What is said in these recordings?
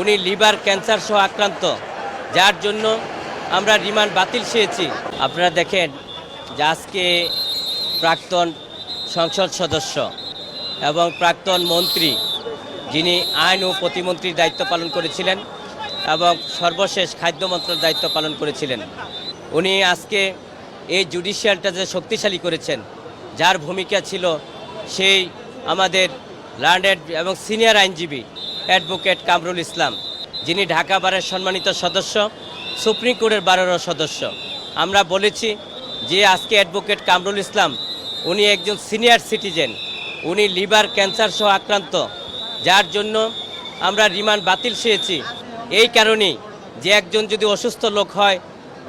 উনি liver cancer সহ আক্রান্ত, যার জন্য আমরা রিমান্ড বাতিল চেয়েছি আপনারা দেখেন যে আজকে প্রাক্তন সংসদ সদস্য এবং প্রাক্তন মন্ত্রী, যিনি আইন ও প্রতিমন্ত্রীর দায়িত্ব পালন করেছিলেন এবং সর্বশেষ খাদ্য মন্ত্রণের দায়িত্ব পালন করেছিলেন। উনি আজকে এই জুডিশিয়ালটা যে শক্তিশালী করেছেন, যার ভূমিকা ছিল সেই আমাদের লার্নেড এবং সিনিয়র আইনজীবী অ্যাডভোকেট কামরুল ইসলাম, যিনি ঢাকা বারের সম্মানিত সদস্য, সুপ্রিম কোর্টের বারেরও সদস্য। আমরা বলেছি যে আজকে অ্যাডভোকেট কামরুল ইসলাম, উনি একজন সিনিয়র সিটিজেন। উনি লিভার ক্যান্সার সহ আক্রান্ত। যার জন্য আমরা রিমান্ড বাতিল চেয়েছি এই কারণেই যে একজন যদি অসুস্থ লোক হয়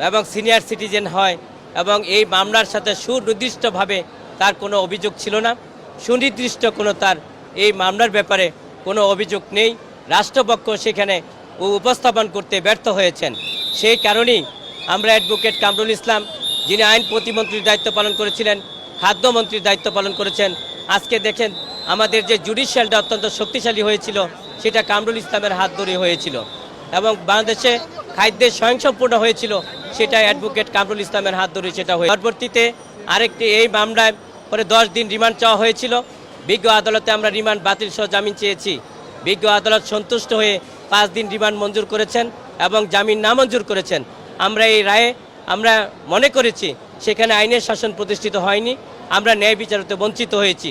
এবং সিনিয়র সিটিজেন হয় এবং এই মামলার সাথে সুনির্দিষ্টভাবে তার কোনো অভিযোগ ছিল না, সুনির্দিষ্ট কোনো তার এই মামলার ব্যাপারে কোনো অভিযোগ নেই। রাষ্ট্রপক্ষ সেখানে উপস্থাপন করতে ব্যর্থ হয়েছেন। সেই কারণেই আমরা অ্যাডভোকেট কামরুল ইসলাম, যিনি আইন প্রতিমন্ত্রীর দায়িত্ব পালন করেছিলেন, খাদ্যমন্ত্রীর দায়িত্ব পালন করেছেন। আজকে দেখেন আমাদের যে জুডিশিয়ালটা অত্যন্ত শক্তিশালী হয়েছিল, সেটা কামরুল ইসলামের হাত ধরে হয়েছিল। এবং বাংলাদেশে খাদ্যের স্বয়ংসম্পূর্ণ হয়েছিল সেটা অ্যাডভোকেট কামরুল ইসলামের হাত ধরে সেটা হয়ে পরবর্তীতে আরেকটি এই মামলায় পরে দশ দিন রিমান্ড চাওয়া হয়েছিল। বিজ্ঞ আদালতে আমরা রিমান্ড বাতিল সহ জামিন চেয়েছি। বিজ্ঞ আদালত সন্তুষ্ট হয়ে পাঁচ দিন রিমান্ড মঞ্জুর করেছেন এবং জামিন না মঞ্জুর করেছেন। আমরা এই রায়ে, আমরা মনে করেছি, সেখানে আইনের শাসন প্রতিষ্ঠিত হয়নি। আমরা ন্যায় বিচারতে বঞ্চিত হয়েছি।